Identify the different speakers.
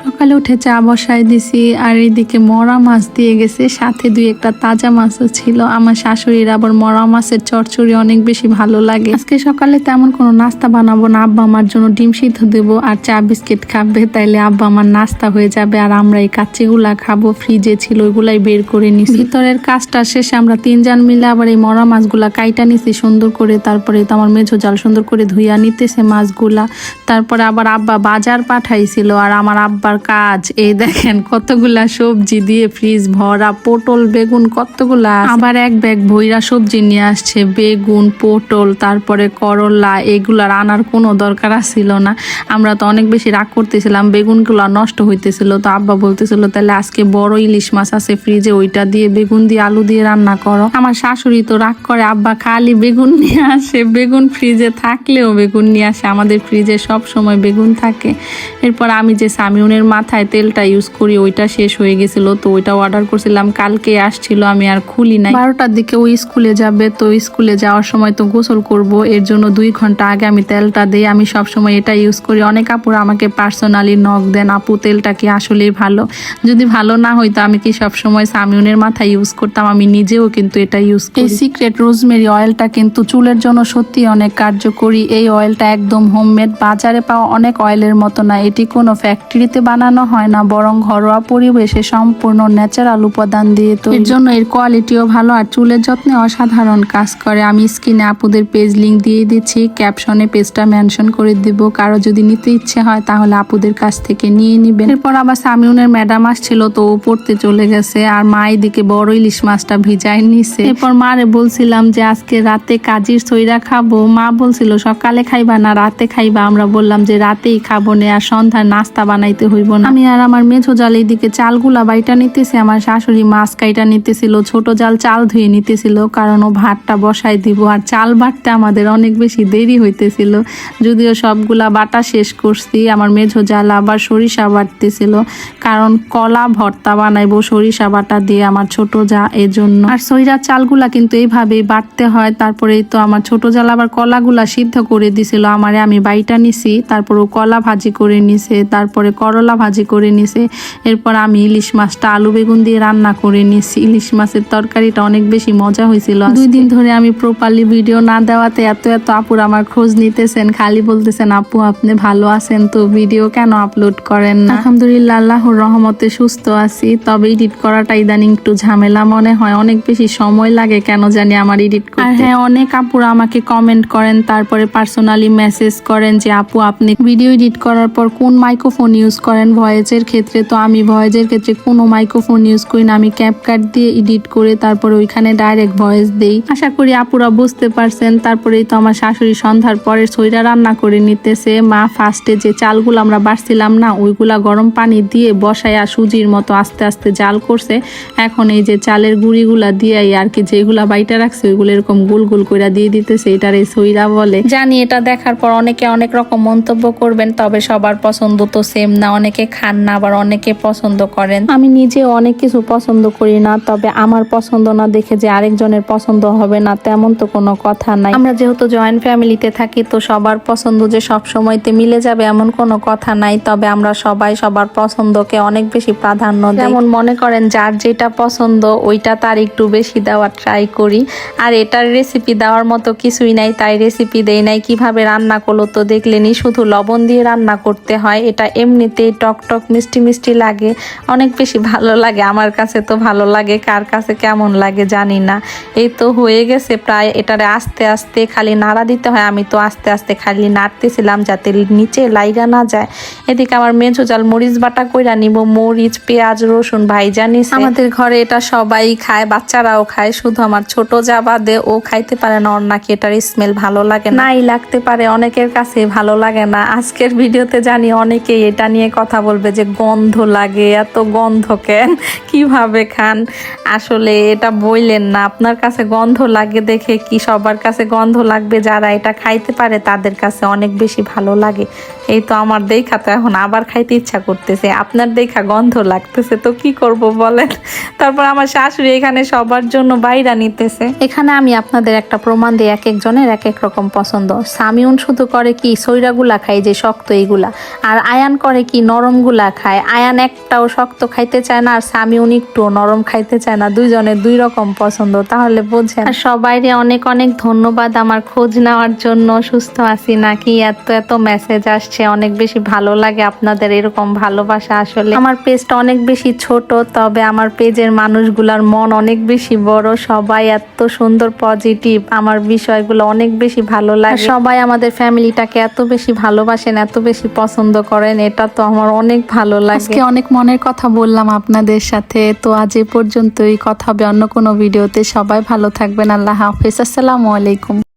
Speaker 1: সকালে উঠে চা বসাই দিছি, আর এদিকে মরা মাছ দিয়ে গেছে। সাথে দুই একটা তাজা মাছও ছিল। আমার শাশুড়ির আবার মরা মাছের চচ্চড়ি অনেক বেশি ভালো লাগে। আজকে সকালে তেমন কোনো নাস্তা বানাবো না। আব্বা আমার জন্য ডিম সিদ্ধ দেবো আর চা বিস্কিট খাবে, তাইলে আব্বা আমার নাস্তা হয়ে যাবে। আর আমরা এই কাচ্চিগুলা খাব, ফ্রিজে ছিল, ওইগুলাই বের করে নিছি। ভিতরের কাজটা শেষে আমরা তিনজন মিলে আবার এই মরা মাছগুলা কাইটা নিছি সুন্দর করে। তারপরে তো আমার মেঝো জাল সুন্দর করে ধুইয়া নিতেছে মাছগুলা। তারপরে আবার আব্বা বাজার পাঠাইছিল, আর আমার আব্বার কাজ। এই দেখেন, কতগুলা সবজি দিয়ে ফ্রিজ ভরা, পটল, বেগুন, কতগুলা আবার এক ব্যাগ ভৈরা সবজি নিয়ে আসছে, বেগুন, পটল, তারপরে করলা, এগুলার আনার কোনো দরকার ছিল না। আমরা তো অনেক বেশি রাগ করতেছিলাম, বেগুনগুলো নষ্ট হইতেছিল। তো আব্বা বলতেছিল, তাহলে আজকে বড় ইলিশ মাছ আছে ফ্রিজে ওইটা দিয়ে বেগুন দিয়ে আলু দিয়ে রান্না করো। আমার শাশুড়ি তো রাগ করে, আব্বা, খালি বেগুন নিয়ে আসে, বেগুন ফ্রিজে থাকলেও বেগুন নিয়ে আসে। আমাদের ফ্রিজে সব সময় বেগুন থাকে। এরপর আমি যে সামিউনের মাথায় তেলটা ইউজ করি, ওইটা শেষ হয়ে গেছিল, তো ওইটা অর্ডার করছিলাম। কালকে আসছিল, আমি আর খুলি নাই। বারোটার দিকে ওই স্কুলে যাবে, তো স্কুলে যাওয়ার সময় তো গোসল করব, এর জন্য দুই ঘণ্টা আগে আমি তেলটা দিই। আমি সব সময় এটা ইউজ করি। অনেক আপুরা আমাকে পার্সোনালি নক দেন, আপু, তেলটা কি আসলেই ভালো? যদি ভালো না হইতো, আমি কি সব সময় সামিউনের মাথায় ইউজ করতাম? আমি নিজেও কিন্তু এটা ইউজ করি। এই সিক্রেট রোজমেরি অয়েলটা কিন্তু চুলের জন্য সত্যি অনেক কার্যকরী। এই অয়েলটা একদম হোমমেড বাজারে পাওয়া অনেক অয়েলের মতো না। এটি কোনো ফ্যাক্টরিতে বানানো হয় না, বরং ঘরোয়া পরিবেশে সম্পূর্ণ ন্যাচারাল উপাদান দিয়ে তো এর জন্য এর কোয়ালিটিও ভালো আর চুলের যত্নে অসাধারণ কাজ করে। আমি স্কিনে আপুদের পেজ লিঙ্ক দিয়ে দিচ্ছি, ক্যাপশনে পেজটা মেনশন করে দিব। কারও যদি নিতে ইচ্ছে হয় তাহলে আপুদের কাছ থেকে নিয়ে নিবেন। এরপর আবার সামিউনের ম্যাডাম আসছিল, তো ও পড়তে চলে গেছে আর মা এদিকে বড় ইলিশ মাছটা ভিজাই নিছে। এরপর মারে বলছিলাম যে, আজকে রাতে কাজির সইরা খাব। মা বলছিল, সকালে খাইবা না, রাতে খাইবা। আমরা বললাম যে, রাতেই খাব না, আর সন্ধ্যার নাস্তা বানাইতে হইব না। আমি আর আমার মেঝো জাল এইদিকে চালগুলা বাইটা নিতেছে, আমার শাশুড়ি মাছ কাইটা নিতেছিল, ছোট জাল চাল ধুয়ে নিতেছিল, কারণ ও ভাতটা বসাই দিব আর চাল বাটতে আমাদের অনেক বেশি দেরি হইতেছিল। যদিও সবগুলা বাটা শেষ করছি, আমার মেঝো জাল আবার সরিষা বাটতেছিল, কারণ কলা ভর্তা বানাইবো সরিষা বাটা দিয়ে আমার ছোট যা এজন্য। আর সইরার চালগুলা কিন্তু এইভাবেই বাটতে হয়, তারপরেই তো আমার ছোট জাল আবার কলাগুলা সিদ্ধ করে দিছিল, আমারে আমি বাইটা নিছি, তারপর ও কলা ভাজি করে নিছে, তারপরে করলা ভাজি করে নিছে। এরপর আমি ইলিশ মাছটা আলু বেগুন দিয়ে রান্না করে নিছি। ইলিশ মাছের তরকারিটা অনেক বেশি মজা হয়েছিল দুই দিন ধরে আমি প্রপারলি ভিডিও না দেওয়াতে এত এত আপুর আমার খোঁজ নিতেছেন খালি বলতেছেন আপু আপনি ভালো আছেন তো? ভিডিও কেন আপলোড করেন না? আলহামদুলিল্লাহ আল্লাহর রহমতে সুস্থ আছি। তবে এডিট করাটা ইদানিং একটু ঝামেলা মনে হয়। অনেক বেশি সময় লাগে কেন জানি আমার এডিট করতে। হ্যাঁ অনেক আপুরা আমাকে কমেন্ট করেন তারপরে পার্সোনালি মেসেজ করেন যে আপু আপনি ভিডিও এডিট করার পর কোন মাইক্রোফোন ইউজ করেন ভয়েজের ক্ষেত্রে, তো আমি ভয়েজের ক্ষেত্রে কোনো মাইক্রোফোন ইউজ করি না। আমি ক্যাপকাট দিয়ে এডিট করে তারপরে ওইখানে ডাইরেক্ট ভয়েস দেই। আশা করি আপুরা বুঝতে পারছেন, তারপরেই তো আমার শাশুড়ি সন্ধ্যার পরে সইরা রান্না করে নিতেছে। মা ফার্স্টে যে চালগুলো আমরা বাড়ছিলাম না, ওইগুলা গরম পানি দিয়ে বসায়া সুজির মতো আস্তে আস্তে জাল করছে। এখন এই যে চালের গুঁড়িগুলা দিয়ে আর কি যেগুলা বাইটা রাখছে, ওইগুলো এরকম গোল গোল করে দিয়ে দিতেছে, এটার এই সইরা বলে। জানি এটা দেখার পর অনেকে অনেক রকম মন্তব্য করবেন, তবে সবার পছন্দ তো সেম না অনেকে খান না আবার অনেকে পছন্দ করেন। আমি নিজে অনেক কিছু পছন্দ করি না তবে আমার পছন্দ না দেখে যে আরেকজনের পছন্দ হবে না তেমন তো কোনো কথা নাই। আমরা যেহেতু জয়েন্ট ফ্যামিলিতে থাকি তো সবার পছন্দ যে সব সময়তে মিলে যাবে এমন কোনো কথা নাই তবে আমরা সবাই সবার পছন্দকে অনেক বেশি প্রাধান্য দিই। যেমন মনে করেন যার যেটা পছন্দ ওইটা তার একটু বেশি দেওয়ার ট্রাই করি। আর এটার রেসিপি দেওয়ার মতো কিছুই নাই তাই রেসিপি দেই নাই। কীভাবে রান্না করল তো দেখলেনি শুধু লবণ দিয়ে রান্না করতে হয় এটা এমনিতেই টক টক মিষ্টি মিষ্টি লাগে। অনেক বেশি ভালো লাগে আমার কাছে তো ভালো লাগে কার কাছে কেমন লাগে জানি না। এই তো হয়ে গেছে প্রায় এটারে আস্তে আস্তে খালি নাড়া দিতে হয় আমি তো আস্তে আস্তে খালি নাড়তেছিলাম যাতে নিচে লাইগা না যায়। এদিকে আমার মেঝো জাল মরিচ বাটা কইরা নিব মরিচ পেঁয়াজ রসুন ভাই নিছে। আমাদের ঘরে এটা সবাই খায় বাচ্চারাও খায় শুধু আমার ছোট যা বাদে ও খাইতে পারে না ওর নাকি এটার স্মেল ভালো লাগে নাই লাগতে পারে অনেকের কাছে ভালো লাগে না। আজকের ভিডিওতে জানি অনেকেই এটা নিয়ে কথা বলবে যে গন্ধ লাগে, এত গন্ধ কেন? কীভাবে খান? আসলে এটা বইলেন না। আপনার কাছে গন্ধ লাগে দেখে কি সবার কাছে গন্ধ লাগবে? যারা এটা খাইতে পারে তাদের কাছে অনেক বেশি ভালো লাগে। এই তো আমার দেখা তো এখন আবার খাইতে ইচ্ছা করতেছে। আপনার দেখা গন্ধ লাগতেছে তো কি করব বলেন? তারপর আমার শাশুড়ি এখানে সবার জন্য বাইরা নিতেছে। এখানে আমি আপনাদের একটা প্রমাণ দিই, এক একজনের এক এক রকম পছন্দ। সামিউন শুধু করে কি সৈরাগুলা খাই যে শক্ত এইগুলা আর আয়ান করে কি নরমগুলা খায়। আয়ান একটাও শক্ত খাইতে চায় না আর স্বামী উনি একটু নরম খাইতে চায় না। দুইজনের দুই রকম পছন্দ তাহলে বোঝেন। আর সবাইরে অনেক অনেক ধন্যবাদ আমার খোঁজ নেওয়ার জন্য। সুস্থ আছি নাকি? এত এত মেসেজ আসছে অনেক বেশি ভালো লাগে আপনাদের এরকম ভালোবাসা আসলে। আমার পেজটা অনেক বেশি ছোট তবে আমার পেজের মানুষগুলার মন অনেক বেশি বড়। সবাই এত সুন্দর পজিটিভ আমার বিষয়গুলো অনেক বেশি ভালো লাগে। সবাই আমাদের ফ্যামিলিটাকে এত বেশি ভালোবাসেন এত বেশি পছন্দ করেন এটা তো আমার অনেক ভালো লাগে। আজকে অনেক মনের কথা বললাম আপনাদের সাথে। তো আজ এ পর্যন্তই। কথা হবে অন্য কোনো ভিডিওতে। সবাই ভালো থাকবেন। আল্লাহ হাফেজ। আসসালামু আলাইকুম।